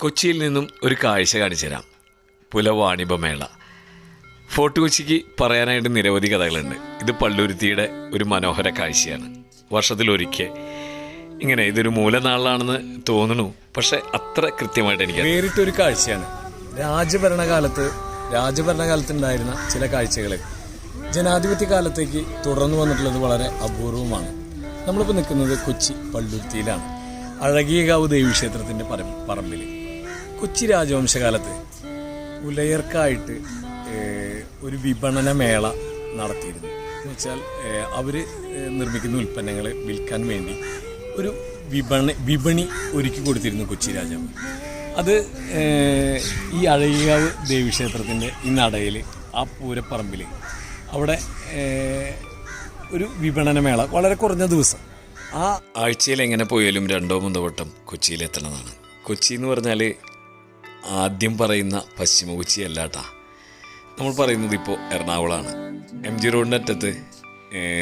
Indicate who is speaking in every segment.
Speaker 1: കൊച്ചിയിൽ നിന്നും ഒരു കാഴ്ച കാണിച്ചു തരാം. പുലവാണിഭമേള ഫോർട്ട് കൊച്ചിക്ക് പറയാനായിട്ട് നിരവധി കഥകളുണ്ട്. ഇത് പള്ളുരുത്തിയുടെ ഒരു മനോഹര കാഴ്ചയാണ്. വർഷത്തിലൊരിക്കൽ. ഇങ്ങനെ ഇതൊരു മൂലനാളിലാണെന്ന് തോന്നുന്നു. പക്ഷെ അത്ര കൃത്യമായിട്ട് എനിക്ക്
Speaker 2: വേറിട്ടൊരു കാഴ്ചയാണ്. രാജഭരണകാലത്ത് രാജഭരണകാലത്തുണ്ടായിരുന്ന ചില കാഴ്ചകൾ ജനാധിപത്യ കാലത്തേക്ക് തുടർന്നു വന്നിട്ടുള്ളത് വളരെ അപൂർവമാണ്. നമ്മളിപ്പോൾ നിൽക്കുന്നത് കൊച്ചി പള്ളുരുത്തിയിലാണ്. അഴകിയകാവ് ദേവീക്ഷേത്രത്തിന്റെ പറ പറമ്പിൽ കൊച്ചി രാജവംശകാലത്ത് ഉലയർക്കായിട്ട് ഒരു വിപണന മേള നടത്തിയിരുന്നു. എന്ന് വെച്ചാൽ അവർ നിർമ്മിക്കുന്ന ഉൽപ്പന്നങ്ങൾ വിൽക്കാൻ വേണ്ടി ഒരു വിപണി വിപണി ഒരുക്കി കൊടുത്തിരുന്നു കൊച്ചി രാജാവ്. അത് ഈ അഴകികാവ് ദേവീക്ഷേത്രത്തിന്റെ ഈ നടയിൽ ആ പൂരപ്പറമ്പിൽ അവിടെ ഒരു വിപണനമേള വളരെ കുറഞ്ഞ ദിവസം. ആ
Speaker 1: ആഴ്ചയിൽ എങ്ങനെ പോയാലും രണ്ടോ മൂന്നോ വട്ടം കൊച്ചിയിൽ എത്തണമെന്നാണ് കൊച്ചി എന്ന് പറഞ്ഞാൽ ആദ്യം പറയുന്ന പശ്ചിമ കൊച്ചി അല്ലാട്ടാ. നമ്മൾ പറയുന്നത് ഇപ്പോൾ എറണാകുളമാണ് എം ജി റോഡിന്റെ അറ്റത്ത്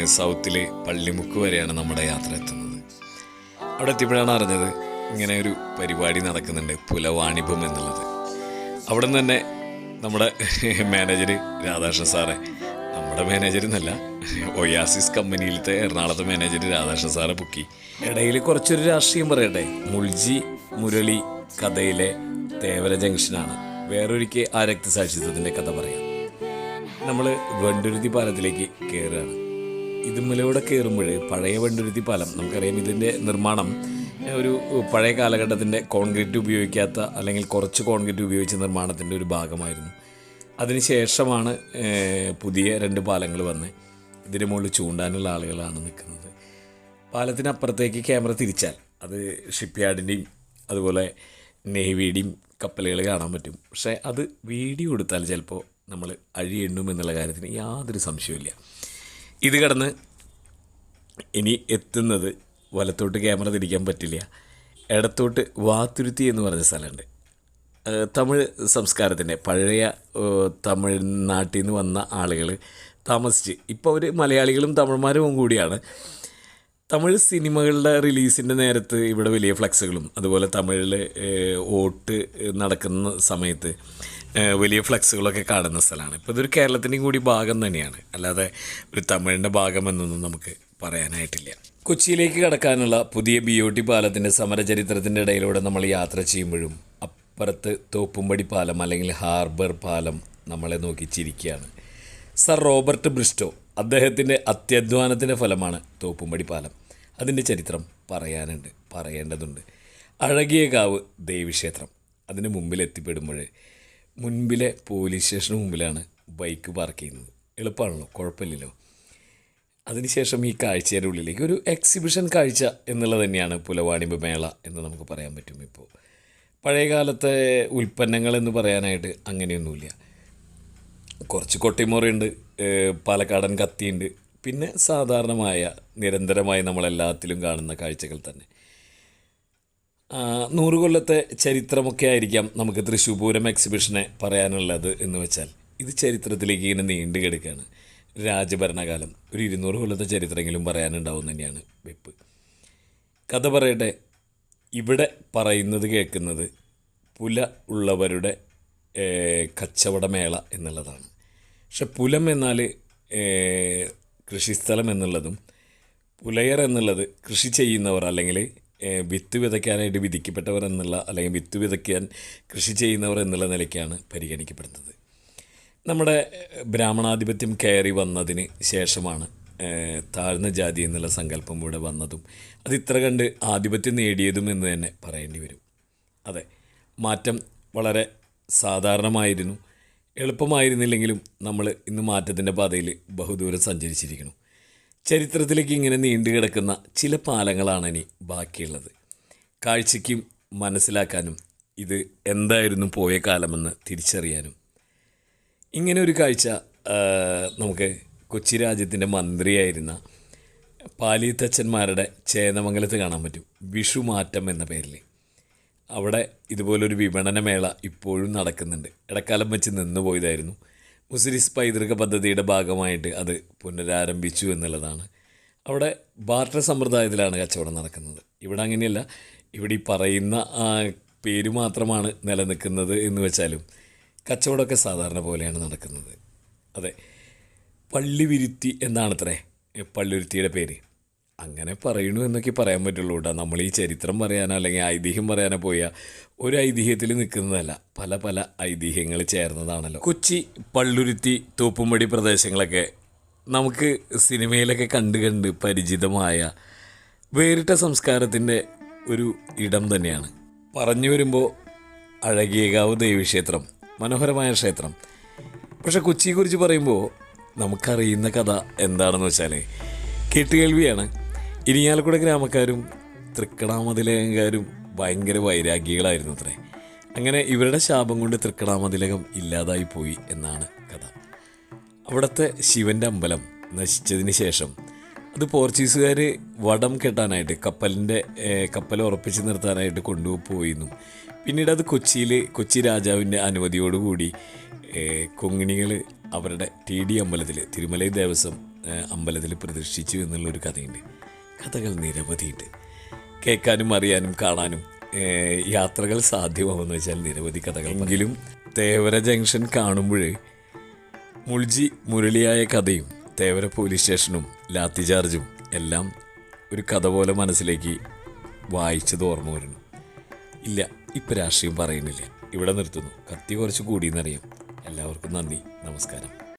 Speaker 1: സൗത്തിലെ പള്ളിമുക്ക് വരെയാണ് നമ്മുടെ യാത്ര എത്തുന്നത്. അവിടെ എത്തിയപ്പോഴാണ് അറിഞ്ഞത് ഇങ്ങനെ ഒരു പരിപാടി നടക്കുന്നുണ്ട് പുലവാണിഭം എന്നുള്ളത്. അവിടെ നിന്ന് തന്നെ നമ്മുടെ മാനേജർ രാധാകൃഷ്ണൻ സാറെ നമ്മുടെ മാനേജർ എന്നല്ല ഒയാസിസ് കമ്പനിയിലത്തെ എറണാകുളത്തെ മാനേജർ രാധാകൃഷ്ണൻ സാറെ ബുക്കി ഇടയിൽ കുറച്ചൊരു രാഷ്ട്രീയം പറയട്ടെ. മുൾജി മുരളി കഥയിലെ തേവര ജംഗ്ഷനാണ്. വേറൊരിക്കൽ ആ രക്തസാക്ഷിത്വത്തിന്റെ കഥ പറയാം. നമ്മൾ വണ്ടുരുത്തി പാലത്തിലേക്ക് കയറുകയാണ് ഇതുമലയോടെ കയറുമ്പോൾ പഴയ വണ്ടുരുത്തി പാലം നമുക്കറിയാം ഇതിന്റെ നിർമ്മാണം ഒരു പഴയ കാലഘട്ടത്തിന്റെ കോൺക്രീറ്റ് ഉപയോഗിക്കാത്ത അല്ലെങ്കിൽ കുറച്ച് കോൺക്രീറ്റ് ഉപയോഗിച്ച നിർമ്മാണത്തിന്റെ ഒരു ഭാഗമായിരുന്നു. അതിനുശേഷമാണ് പുതിയ രണ്ട് പാലങ്ങൾ വന്ന് ഇതിന് മുകളിൽ ചൂണ്ടാനുള്ള ആളുകളാണ് നിൽക്കുന്നത്. പാലത്തിനപ്പുറത്തേക്ക് ക്യാമറ തിരിച്ചാൽ അത് ഷിപ്പ് യാർഡിന്റെയും അതുപോലെ നേവിയുടെയും കപ്പലുകൾ കാണാൻ പറ്റും. പക്ഷേ അത് വീഡിയോ എടുത്താൽ ചിലപ്പോൾ നമ്മൾ അഴിയെണ്ണും എന്നുള്ള കാര്യത്തിന് യാതൊരു സംശയമില്ല ഇത് കടന്ന് ഇനി എത്തുന്നത് വലത്തോട്ട് ക്യാമറ തിരിക്കാൻ പറ്റില്ല. ഇടത്തോട്ട് വാത്തുരുത്തി എന്ന് പറഞ്ഞ സ്ഥലമുണ്ട്. തമിഴ് സംസ്കാരത്തിന്റെ പഴയ തമിഴ്നാട്ടിൽ നിന്ന് വന്ന ആളുകൾ താമസിച്ച്. ഇപ്പോൾ അവർ മലയാളികളും തമിഴന്മാരും കൂടിയാണ്. തമിഴ് സിനിമകളുടെ റിലീസിന്റെ നേരത്ത് ഇവിടെ വലിയ ഫ്ലക്സുകളും അതുപോലെ തമിഴിൽ വോട്ട് നടക്കുന്ന സമയത്ത് വലിയ ഫ്ലക്സുകളൊക്കെ കാണുന്ന സ്ഥലമാണ്. ഇപ്പോൾ ഇതൊരു കേരളത്തിന്റെയും കൂടി ഭാഗം തന്നെയാണ്. അല്ലാതെ ഒരു തമിഴിന്റെ ഭാഗമെന്നൊന്നും നമുക്ക് പറയാനായിട്ടില്ല. കൊച്ചിയിലേക്ക് കടക്കാനുള്ള പുതിയ ബി ഒ ടി പാലത്തിന്റെ സമരചരിത്രത്തിന്റെ ഇടയിലൂടെ നമ്മൾ യാത്ര ചെയ്യുമ്പോഴും അപ്പുറത്ത് തോപ്പുംപടി പാലം അല്ലെങ്കിൽ ഹാർബർ പാലം നമ്മളെ നോക്കി ചിരിക്കുകയാണ്. സർ റോബർട്ട് ബ്രിസ്റ്റോ അദ്ദേഹത്തിന്റെ അത്യധ്വാനത്തിന്റെ ഫലമാണ് തോപ്പുംപടി പാലം. അതിന്റെ ചരിത്രം പറയാനുണ്ട് പറയേണ്ടതുണ്ട്. അഴകിയ കാവ് ദേവീക്ഷേത്രം. അതിന് മുമ്പിൽ എത്തിപ്പെടുമ്പോൾ മുൻപിലെ പോലീസ് സ്റ്റേഷന് മുമ്പിലാണ് ബൈക്ക് പാർക്ക് ചെയ്യുന്നത്. എളുപ്പമാണല്ലോ കുഴപ്പമില്ലല്ലോ. അതിനുശേഷം ഈ കാഴ്ചയുടെ ഉള്ളിലേക്ക് ഒരു എക്സിബിഷൻ കാഴ്ച എന്നുള്ളത് തന്നെയാണ് പുലവാണിമ്പ് മേള എന്ന് നമുക്ക് പറയാൻ പറ്റും ഇപ്പോൾ. പഴയകാലത്തെ ഉൽപ്പന്നങ്ങളെന്ന് പറയാനായിട്ട് അങ്ങനെയൊന്നുമില്ല. കുറച്ച് കൊട്ടിമുറയുണ്ട് പാലക്കാടൻ കത്തിയുണ്ട്. പിന്നെ സാധാരണമായ നിരന്തരമായി നമ്മളെല്ലാത്തിലും കാണുന്ന കാഴ്ചകൾ തന്നെ. നൂറുകൊല്ലത്തെ നൂറ് കൊല്ലത്തെ ചരിത്രമൊക്കെ ആയിരിക്കാം നമുക്ക് തൃശ്ശൂർ പൂരം എക്സിബിഷനെ പറയാനുള്ളത് എന്ന് വെച്ചാൽ. ഇത് ചരിത്രത്തിലേക്ക് ഇങ്ങനെ നീണ്ടു കിടക്കുകയാണ്. രാജഭരണകാലം. ഒരു ഇരുന്നൂറ് കൊല്ലത്തെ ചരിത്രമെങ്കിലും പറയാനുണ്ടാവും തന്നെയാണ് വെപ്പ്. കഥ പറയട്ടെ. ഇവിടെ പറയുന്നത് കേൾക്കുന്നത് പുല ഉള്ളവരുടെ കച്ചവടമേള എന്നുള്ളതാണ്. പക്ഷെ പുലം എന്നാൽ കൃഷിസ്ഥലം എന്നുള്ളതും പുലയർ എന്നുള്ളത് കൃഷി ചെയ്യുന്നവർ അല്ലെങ്കിൽ വിത്ത് വിതയ്ക്കാനായിട്ട് വിധിക്കപ്പെട്ടവർ എന്നുള്ള അല്ലെങ്കിൽ വിത്ത് വിതയ്ക്കാൻ കൃഷി ചെയ്യുന്നവർ എന്നുള്ള നിലയ്ക്കാണ് പരിഗണിക്കപ്പെടുന്നത്. നമ്മുടെ ബ്രാഹ്മണാധിപത്യം കയറി വന്നതിന് ശേഷമാണ് താഴ്ന്ന ജാതി എന്നുള്ള സങ്കല്പം ഇവിടെ വന്നതും അത് ഇത്ര കണ്ട് ആധിപത്യം നേടിയതും എന്ന് തന്നെ പറയേണ്ടി വരും. അതെ മാറ്റം വളരെ സാധാരണമായിരുന്നു. എളുപ്പമായിരുന്നില്ലെങ്കിലും നമ്മൾ ഇന്ന് മാറ്റത്തിന്റെ പാതയിൽ ബഹുദൂരം സഞ്ചരിച്ചിരിക്കുന്നു. ചരിത്രത്തിലേക്ക് ഇങ്ങനെ നീണ്ടു കിടക്കുന്ന ചില പാലങ്ങളാണ് ഇനി ബാക്കിയുള്ളത്. കാഴ്ചയ്ക്കും മനസ്സിലാക്കാനും ഇത് എന്തായിരുന്നു പോയ കാലമെന്ന് തിരിച്ചറിയാനും. ഇങ്ങനെ ഒരു കാഴ്ച നമുക്ക് കൊച്ചി രാജ്യത്തിന്റെ മന്ത്രിയായിരുന്ന പാലിത്തച്ഛന്മാരുടെ ചേന്നമംഗലത്ത് കാണാൻ പറ്റും. വിഷുമാറ്റം എന്ന പേരിൽ. അവിടെ ഇതുപോലൊരു വിപണനമേള ഇപ്പോഴും നടക്കുന്നുണ്ട്. ഇടക്കാലം വെച്ച് നിന്നു പോയതായിരുന്നു. മുസ്ലിസ് പൈതൃക പദ്ധതിയുടെ ഭാഗമായിട്ട് അത് പുനരാരംഭിച്ചു എന്നുള്ളതാണ്. അവിടെ ബാർട്ടർ സമ്പ്രദായത്തിലാണ് കച്ചവടം നടക്കുന്നത്. ഇവിടെ അങ്ങനെയല്ല. ഇവിടെ ഈ പറയുന്ന പേര് മാത്രമാണ് നിലനിൽക്കുന്നത് എന്ന് വെച്ചാലും കച്ചവടമൊക്കെ സാധാരണ പോലെയാണ് നടക്കുന്നത്. അതെ. പള്ളി പള്ളിവിരുത്തി എന്നാണത്രേ പള്ളുരുത്തിയുടെ പേര്. അങ്ങനെ പറയണു എന്നൊക്കെ പറയാൻ പറ്റുള്ളൂ കേട്ടോ നമ്മൾ ഈ ചരിത്രം പറയാനോ അല്ലെങ്കിൽ ഐതിഹ്യം പറയാനോ പോയ ഒരു ഐതിഹ്യത്തിൽ നിൽക്കുന്നതല്ല. പല പല ഐതിഹ്യങ്ങൾ ചേർന്നതാണല്ലോ. കൊച്ചി പള്ളുരുത്തി തൂപ്പുംപടി പ്രദേശങ്ങളൊക്കെ നമുക്ക് സിനിമയിലൊക്കെ കണ്ട് കണ്ട് പരിചിതമായ വേറിട്ട സംസ്കാരത്തിന്റെ ഒരു ഇടം തന്നെയാണ്. പറഞ്ഞു വരുമ്പോൾ അഴകിയകാവ് ദേവീക്ഷേത്രം മനോഹരമായ ക്ഷേത്രം. പക്ഷെ കൊച്ചിയെക്കുറിച്ച് പറയുമ്പോൾ നമുക്കറിയുന്ന കഥ എന്താണെന്ന് വെച്ചാൽ കേട്ടുകേൾവിയാണ്. ഇരിങ്ങാലക്കുട ഗ്രാമക്കാരും തൃക്കടാമതിലകംകാരും ഭയങ്കര വൈരാഗ്യങ്ങളായിരുന്നു അത്രേ. അങ്ങനെ ഇവരുടെ ശാപം കൊണ്ട് തൃക്കടാമതിലകം ഇല്ലാതായി പോയി എന്നാണ് കഥ. അവിടുത്തെ ശിവന്റെ അമ്പലം നശിച്ചതിന് ശേഷം അത് പോർച്ചുഗീസുകാർ വടം കെട്ടാനായിട്ട് കപ്പലിന്റെ കപ്പൽ ഉറപ്പിച്ച് നിർത്താനായിട്ട് കൊണ്ടുപോയിരുന്നു പിന്നീട് അത് കൊച്ചിയിൽ കൊച്ചി രാജാവിന്റെ അനുമതിയോടുകൂടി കൊങ്ങിണികൾ അവരുടെ ടി ഡി അമ്പലത്തിൽ തിരുമലൈ ദേവസ്വം അമ്പലത്തിൽ പ്രതിഷ്ഠിച്ചു എന്നുള്ളൊരു കഥയുണ്ട്. കഥകൾ നിരവധിയുണ്ട്. കേൾക്കാനും അറിയാനും കാണാനും യാത്രകൾ സാധ്യമാവുമെന്ന് വെച്ചാൽ നിരവധി കഥകൾ എങ്കിലും തേവര ജംഗ്ഷൻ കാണുമ്പോൾ മുൾജി മുരളിയായ കഥയും തേവര പോലീസ് സ്റ്റേഷനും ലാത്തി ചാർജും എല്ലാം ഒരു കഥ പോലെ മനസ്സിലേക്ക് വായിച്ചത് ഓർമ്മ വരുന്നു. ഇല്ല ഇപ്പം രാഷ്ട്രീയം പറയുന്നില്ല. ഇവിടെ നിർത്തുന്നു. കത്തി കുറച്ച് കൂടിയെന്നറിയാം. എല്ലാവർക്കും നന്ദി. നമസ്കാരം.